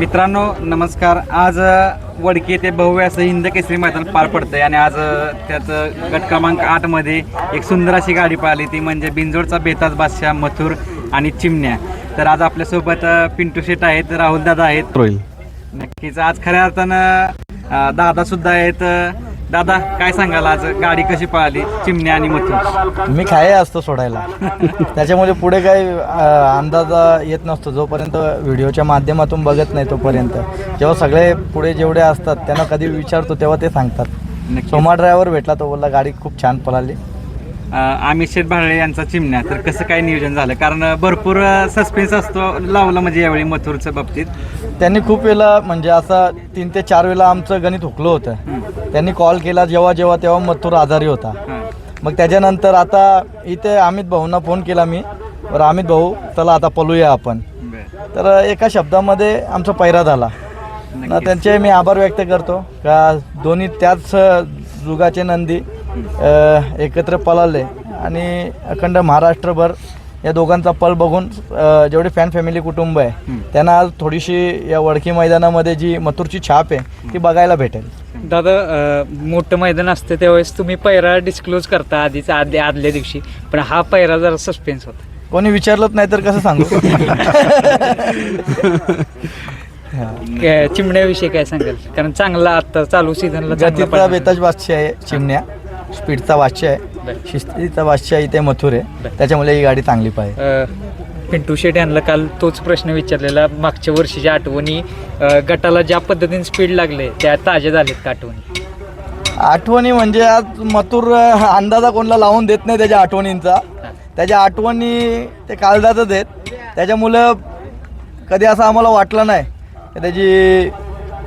मित्रांनो नमस्कार. आज वडकी येथे भव्य असं हिंद केसरी मैदान पार पडतंय आणि आज त्याचं गट क्रमांक आठमध्ये एक सुंदर अशी गाडी पाहिली. ती म्हणजे बिंजोडचा बेताज बादशाह मथुर आणि चिमण्या. तर आज आपल्यासोबत पिंटू शेट आहेत राहुल दादा आहेत. नक्कीच आज खऱ्या अर्थानं दादा सुद्धा आहेत दादा काय सांगाल आज? गाडी कशी पळाली? चिमण्या आणि मथुर. मी खाये असतो सोडायला. त्याच्यामुळे पुढे काही अंदाज येत नसतो. जोपर्यंत व्हिडिओच्या माध्यमातून बघत नाही तोपर्यंत. जेव्हा सगळे पुढे जेवढे असतात त्यांना कधी विचारतो तेव्हा ते सांगतात. सोमा ड्रायव्हर भेटला तो बोलला गाडी खूप छान पळाली. शेठ भाडळे यांचा चिमण्या. तर कसं काय नियोजन झालं? कारण भरपूर सस्पेन्स असतो लावला म्हणजे यावेळी मथुरच्या बाबतीत. त्यांनी खूप वेळेला म्हणजे असं तीन ते चार वेळेला आमचं गणित हुकलं होतं. त्यांनी कॉल केला जेव्हा जेव्हा तेव्हा मथुर आजारी होता. मग त्याच्यानंतर आता इथे अमित भाऊंना फोन केला मी. बरं अमित भाऊ चला आता पळूया आपण. तर एका शब्दामध्ये आमचा पैरा झाला. त्यांचे मी आभार व्यक्त करतो. का दोन्ही त्याच जुगाचे नंदी. एकत्र पळाले. आणि अखंड महाराष्ट्रभर या दोघांचा पल बघून जेवढे फॅन फॅमिली कुटुंब आहे हं. त्यांना आज थोडीशी या वडकी मैदानामध्ये जी मथुरची छाप आहे ती बघायला भेटेल. दादा मोठं मैदान असतं त्यावेळेस तुम्ही पैरा डिस्क्लोज करता आधीच आदल्या आदल्या दिवशी. पण हा पैरा जरा सस्पेन्स होता. कोणी विचारलंच नाही तर कसं सांगू? क- चिमण्याविषयी काय सांगाल? कारण चांगला आता चालू सीझनला बेताज बादशाह आहे चिमण्या. स्पीडचा बादशाह आहे. बरं. शिस्तीचा बादशाह इथे मथुर आहे. बरं. त्याच्यामुळे ही गाडी चांगली पाहिजे. पिंटू शेट यांना काल तोच प्रश्न विचारलेला मागच्या वर्षीच्या आठवणी अ, गटाला ज्या पद्धतीने स्पीड लागले त्या ताज्या झालेत का आठवणी? आठवणी म्हणजे आज मथुर अं, अंदाजा कोणाला लावून देत नाही त्याच्या आठवणींचा. त्याच्या आठवणी ते काळजातच आहेत. त्याच्यामुळं कधी असं आम्हाला वाटलं नाही की त्याची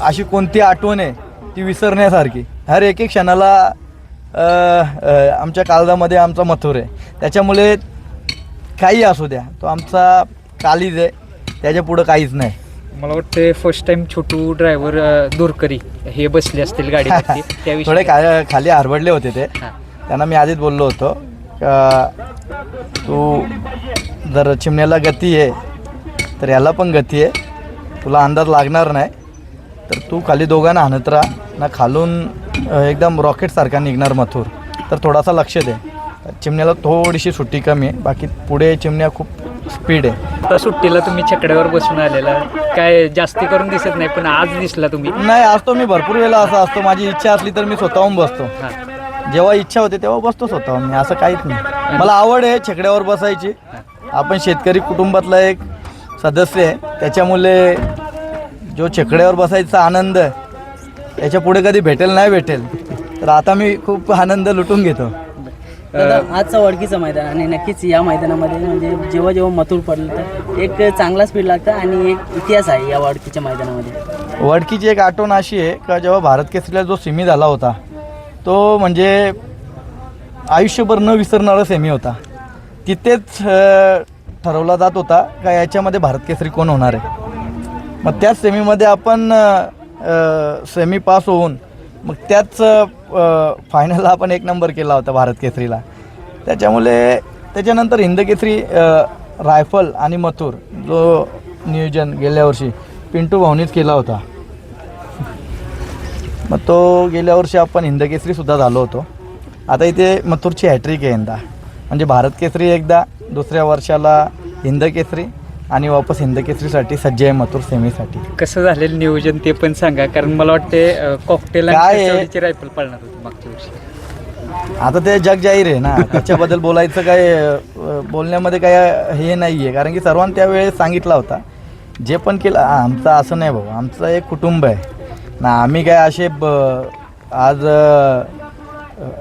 अशी कोणती आठवण आहे ती विसरण्यासारखी. हर एक एक क्षणाला आमच्या काळजामध्ये आमचा मथुर आहे. त्याच्यामुळे काही असू द्या. तो आमचा कालीज आहे. त्याच्या पुढं काहीच नाही. मला वाटतं फर्स्ट टाइम छोटू ड्रायव्हर दुरकरी हे बसले असतील गाडीवरती. थोडे खा खाली हरबडले होते ते. त्यांना मी आधीच बोललो होतो. का तू जर चिमण्याला गती आहे तर याला पण गती आहे. तुला अंदाज लागणार नाही. तर तू खाली दोघांना आणत राहा. ना खालून एकदम रॉकेटसारखा निघणार मथुर. तर थोडासा लक्ष दे. चिमण्याला थोडीशी सुट्टी कमी आहे. बाकी पुढे चिमण्या खूप स्पीड आहे. आता सुट्टीला तुम्ही छकड्यावर बसून आलेला काय जास्ती करून दिसत नाही पण आज दिसला तुम्ही. नाही असतो मी भरपूर वेळा असं असतो. माझी इच्छा असली तर मी स्वतःहून बसतो. जेव्हा इच्छा होते तेव्हा बसतो स्वतः मी. असं काहीच नाही. मला आवड आहे छकड्यावर बसायची. आपण शेतकरी कुटुंबातला एक सदस्य आहे. त्याच्यामुळे जो छकड्यावर बसायचा आनंद याच्यापुढे कधी भेटेल नाही भेटेल तर आता मी खूप आनंद लुटून घेतो. दादा आजचं वडकीचं मैदान आणि नक्कीच या मैदानामध्ये म्हणजे जेव्हा जेव्हा मथुर पडलं तर एक चांगला स्पीड लागतं आणि एक इतिहास आहे या वडकीच्या मैदानामध्ये. वडकीची एक आठवण अशी आहे का जेव्हा भारत केसरीला जो सेमी झाला होता तो म्हणजे आयुष्यभर न विसरणारा सेमी होता. तिथेच अ, ठरवला जात होता का याच्यामध्ये भारत केसरी कोण होणार आहे? मग त्याच सेमीमध्ये आपण सेमी पास होऊन मग त्याच फायनलला आपण एक नंबर केला होता भारत केसरीला. त्याच्यामुळे त्याच्यानंतर हिंद केसरी रायफल आणि मथुर जो नियोजन गेल्या वर्षी पिंटू भाऊनीच केला होता. मग तो गेल्या वर्षी आपण हिंद केसरीसुद्धा झालो होतो. आता इथे मथुरची हॅट्रिक आहे यंदा. म्हणजे भारत केसरी एकदा दुसऱ्या वर्षाला हिंद केसरी आणि वापस हिंद केसरीसाठी सज्ज आहे मथुर सेमीसाठी. कसं झालेलं नियोजन ते पण सांगा कारण मला वाटते कॉकटेल काय आहे? रायफल पळणार होती मागच्या वर्षी. आता ते जग जाहीर आहे ना त्याच्याबद्दल बोलायचं काय अ, बोलण्यामध्ये काय हे नाही आहे कारण की सर्वांनी त्यावेळेस सांगितला होता जे पण केलं आ, आमचं असं नाही भाऊ आमचं एक कुटुंब आहे. ना आम्ही काय असे ब आज अ,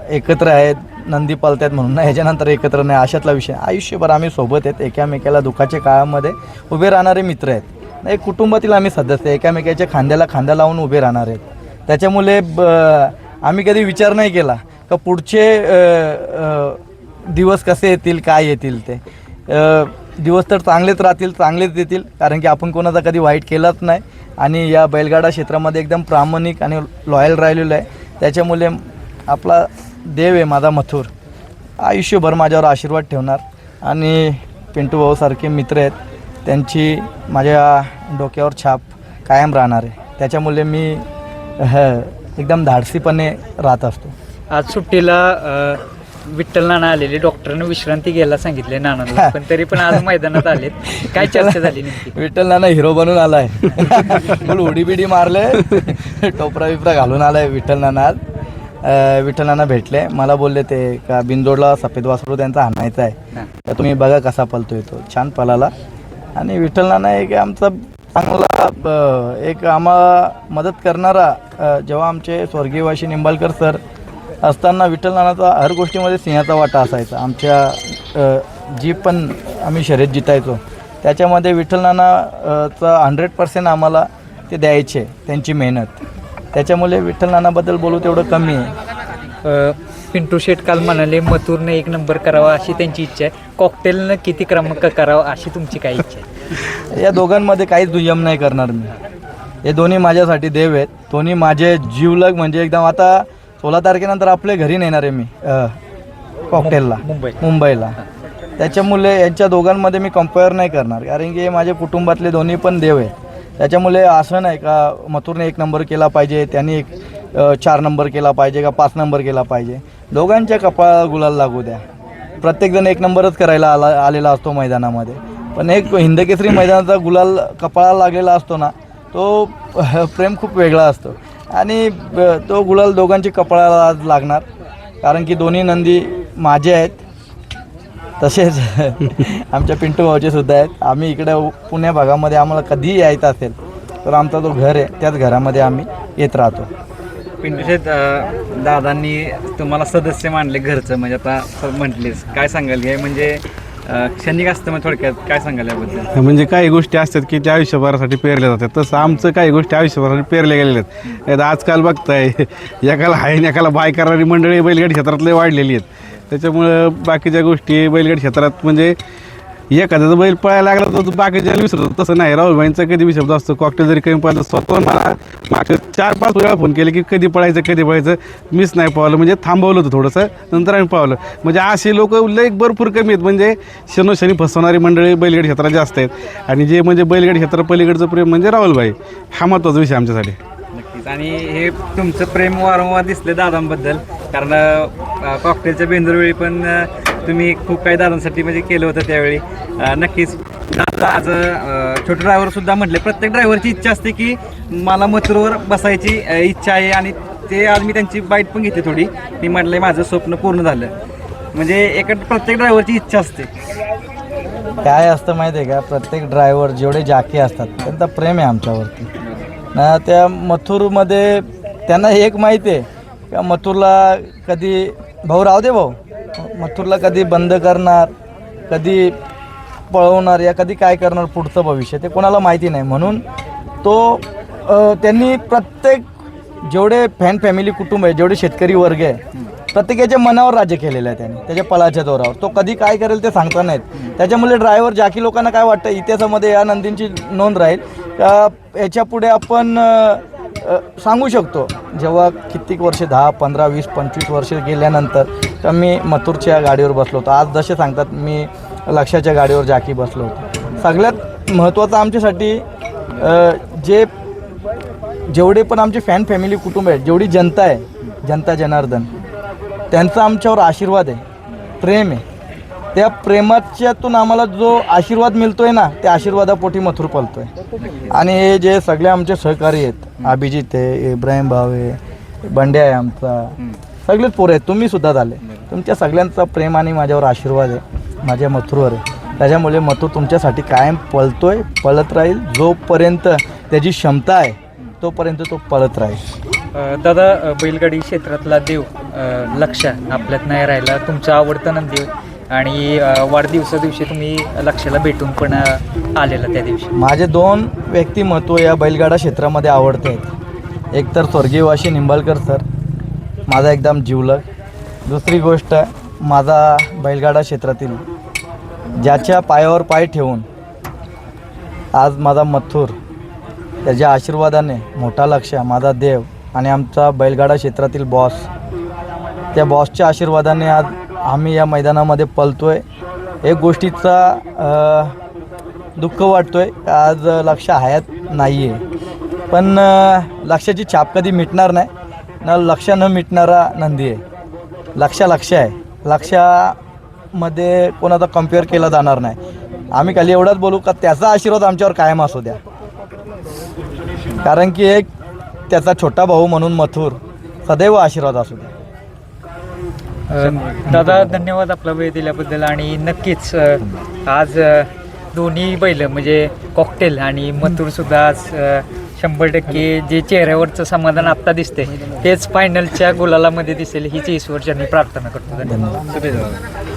एकत्र आहेत नंदी पालतायत म्हणून. ना ह्याच्यानंतर एकत्र नाही अशातला विषय. आयुष्यभर आम्ही सोबत आहेत एकामेकाला दुःखाच्या काळामध्ये उभे राहणारे मित्र आहेत. नाही एक कुटुंबातील आम्ही सदस्य एकामेकाच्या खांद्याला खांदा लावून उभे राहणार आहेत. त्याच्यामुळे ब आम्ही कधी विचार नाही केला का पुढचे दिवस कसे येतील काय येतील ते. दिवस तर चांगलेच राहतील चांगलेच देतील कारण की आपण कोणाचा कधी वाईट केलाच नाही. आणि या बैलगाडा क्षेत्रामध्ये एकदम प्रामाणिक आणि लॉयल राहिलेलो आहे. त्याच्यामुळे आपला देव आहे माझा मथुर. आयुष्यभर माझ्यावर आशीर्वाद ठेवणार. आणि पिंटू भाऊसारखे मित्र आहेत. त्यांची माझ्या डोक्यावर छाप कायम राहणार आहे. त्याच्यामुळे मी एकदम धाडसीपणे राहत असतो. आज सुट्टीला विठ्ठल नाना आलेले. डॉक्टरने विश्रांती घ्यायला सांगितले नानाला पण तरी पण आज मैदानात आलेत. काय चर्चा झाली विठ्ठल नाना हिरो बनून आलाय. उडी बिडी मारले टोपरा बिपरा घालून आलाय विठ्ठल नाना आज. अं, विठ्ठल नाना भेटले. मला बोलले ते का बिंदोडला सफेद वासरू त्यांचा आणायचा आहे. तर तुम्ही बघा कसा पलतोय तो. छान पलाला आणि विठ्ठल नाना एक आमचा चांगला एक आम्हाला मदत करणारा जेव्हा आमचे स्वर्गीय वाशी निंबाळकर सर असताना विठ्ठल नानाचा हर गोष्टीमध्ये सिंहाचा वाटा असायचा. आमच्या जी पण आम्ही शर्यत जितायचो त्याच्यामध्ये विठ्ठल नाना अ, चा हंड्रेड पर्सेंट आम्हाला ते द्यायचे त्यांची मेहनत. त्याच्यामुळे विठ्ठल नानाबद्दल बोलू तेवढं कमी आहे. अ, पिंटू शेट काल म्हणाले मथुरने एक नंबर करावा अशी त्यांची इच्छा आहे. कॉकटेलनं किती क्रमांक करावा अशी तुमची काय इच्छा आहे? या दोघांमध्ये काहीच दुय्यम नाही करणार मी. हे दोन्ही माझ्यासाठी देव आहेत. दोन्ही माझे जीवलग म्हणजे एकदम आता सोळा तारखेनंतर आपल्या घरी नेणार आहे मी अ, कॉकटेलला. मुंबई मुंबईला. त्याच्यामुळे यांच्या दोघांमध्ये मी कंपेअर नाही करणार कारण की हे माझ्या कुटुंबातले दोन्ही पण देव आहे त्याच्यामुळे असं नाही का मथुरने एक नंबर केला पाहिजे त्यांनी एक चार नंबर केला पाहिजे का पाच नंबर केला पाहिजे. दोघांच्या कपाळाला गुलाल लागू द्या. प्रत्येकजण एक नंबरच करायला आला आलेला असतो मैदानामध्ये. पण एक हिंदकेसरी मैदानाचा गुलाल कपाळाला लागलेला असतो ना तो प्रेम खूप वेगळा असतो. आणि तो गुलाल दोघांची कपाळाला आज लागणार. कारण की दोन्ही नंदी माझे आहेत. तसेच आमच्या पिंटू भाऊचे सुद्धा आहेत. आम्ही इकडे पुण्या भागामध्ये आम्हाला कधीही यायचं असेल तर आमचा जो घर आहे त्याच घरामध्ये आम्ही येत राहतो. पिंटूशेत दादांनी तुम्हाला सदस्य मानले घरचं म्हणजे आता म्हटलेस. काय सांगाल? हे म्हणजे अं, क्षणिक असतं मग थोडक्यात. काय सांगाल याबद्दल? म्हणजे काही गोष्टी असतात की त्या आयुष्यभरासाठी पेरल्या जातात. तसं आमचं काही गोष्टी आयुष्यभरासाठी पेरल्या गेलेल्या आहेत. आजकाल बघताय एकाला हाय आणि एकाला बाय करणारी मंडळी बैलगाडी क्षेत्रात लय वाढलेली आहेत. त्याच्यामुळं बाकीच्या गोष्टी बैलगाडी क्षेत्रात म्हणजे एखाद्याचा बैल पळायला लागला तर बाकीच्याला विसरतो. तसं नाही. राहुलबाईंचा कधी विषय असतो कॉकटेल जरी कमी पडलं स्वतः मला मागच्या चार पाच वेळा फोन केले की कधी पळायचं कधी पळायचं मीच नाही पावलं. म्हणजे थांबवलं होतं थोडंसं नंतर आम्ही पावलं. म्हणजे असे लोक लई भरपूर कमी आहेत. म्हणजे शनोशनी फसवणारी मंडळी बैलगाडी क्षेत्रात जास्त आहेत. आणि जे म्हणजे बैलगाडी क्षेत्रात पलीकडचं प्रेम म्हणजे राहुलबाई हा महत्त्वाचा विषय आमच्यासाठी. नक्कीच. आणि हे तुमचं प्रेम वारंवार दिसले दादांबद्दल. कारण कॉकटेलच्या बेंदूरवेळी पण तुम्ही खूप काही दादांसाठी म्हणजे केलं होतं त्यावेळी. नक्कीच आज छोटे ड्रायव्हर सुद्धा म्हटले. प्रत्येक ड्रायव्हरची इच्छा असते की मला मथुरवर बसायची इच्छा आहे आणि ते आज मी त्यांची बाईट पण घेते थोडी. मी म्हटलं माझं स्वप्न पूर्ण झालं. म्हणजे एका प्रत्येक ड्रायव्हरची इच्छा असते. काय असतं माहिती आहे का? प्रत्येक ड्रायव्हर जेवढे जाके असतात त्यांचा प्रेम आहे आमच्यावरती. ना त्या मथुरमध्ये त्यांना हे एक माहिती आहे का मथुरला कधी भाऊ राहू दे भाऊ. मथुरला कधी बंद करणार कधी पळवणार या कधी काय करणार पुढचं भविष्य ते कोणाला माहिती नाही. म्हणून तो त्यांनी प्रत्येक जेवढे फॅन फॅमिली कुटुंब आहे जेवढे शेतकरी वर्ग आहे प्रत्येकाच्या मनावर राज्य केलेलं आहे त्यांनी त्याच्या पळाच्या दोरावर तो कधी काय करेल ते सांगता नाहीत. त्याच्यामुळे ड्रायव्हर जाकी लोकांना काय वाटतं इतिहासामध्ये या नंदींची नोंद राहील. का याच्यापुढे आपण सांगू शकतो जेव्हा कित्येक वर्ष दहा पंधरा वीस पंचवीस वर्ष गेल्यानंतर तर मी मथुरच्या गाडीवर बसलो होतो. आज जसे सांगतात मी लक्षाच्या गाडीवर जाकी बसलो होतो. सगळ्यात महत्त्वाचं आमच्यासाठी जे जेवढे पण आमचे फॅन फॅमिली कुटुंब आहे जेवढी जनता आहे जनता जनार्दन त्यांचा आमच्यावर आशीर्वाद आहे प्रेम आहे. त्या प्रेमाच्यातून आम्हाला जो आशीर्वाद मिळतोय ना त्या आशीर्वादापोटी मथुर पलतोय आणि हे जे सगळे आमचे सहकारी आहेत अभिजित आहे इब्राहिम भाव आहे बंड्या आहे आमचा सगळेच पोरं आहेत तुम्ही सुद्धा झाले. तुमच्या सगळ्यांचा प्रेम आणि माझ्यावर आशीर्वाद आहे माझ्या मथुरवर आहे. त्याच्यामुळे मथुर तुमच्यासाठी कायम पळतोय पळत राहील. जोपर्यंत त्याची क्षमता आहे तोपर्यंत तो पळत राहील. दादा बैलगाडी क्षेत्रातला देव लक्ष आपल्यात नाही राहिला. तुमचं आवडतं नंदी आणि वाढदिवसा दिवशी तुम्ही लक्षाला भेटून पण आलेला त्या दिवशी. माझे दोन व्यक्तिमत्व या बैलगाडा क्षेत्रामध्ये आवडते आहेत. एक तर स्वर्गीयवाशी निंबाळकर सर माझा एकदम जीवलग. दुसरी गोष्ट माझा बैलगाडा क्षेत्रातील ज्याच्या पायावर पाय ठेवून आज माझा मथुर त्याच्या आशीर्वादाने मोठा लक्ष माझा देव आणि आमचा बैलगाडा क्षेत्रातील बॉस त्या बॉसच्या आशीर्वादाने आज आम्ही या मैदानामध्ये पलतोय एक गोष्टीचा दुःख वाटतो आहे आज लक्ष हयात नाही आहे पण लक्षाची छाप कधी मिटणार नाही. ना लक्ष न मिटणारा नंदी आहे. लक्ष लक्ष आहे. लक्षामध्ये कोणाचा कंपेअर केला जाणार नाही. आम्ही खाली एवढंच बोलू का त्याचा आशीर्वाद आमच्यावर कायम असू द्या. कारण की एक त्याचा छोटा भाऊ म्हणून मथुर सदैव आशीर्वाद असू द्या. दादा धन्यवाद आपला वेळ दिल्याबद्दल. आणि नक्कीच आज दोन्ही बैल म्हणजे कॉकटेल आणि मथुर सुद्धा आज शंभर टक्के जे चेहऱ्यावरचं समाधान आत्ता दिसते तेच फायनलच्या गुलालामध्ये दिसेल हीच ईश्वरच्यांनी प्रार्थना करतो. धन्यवाद.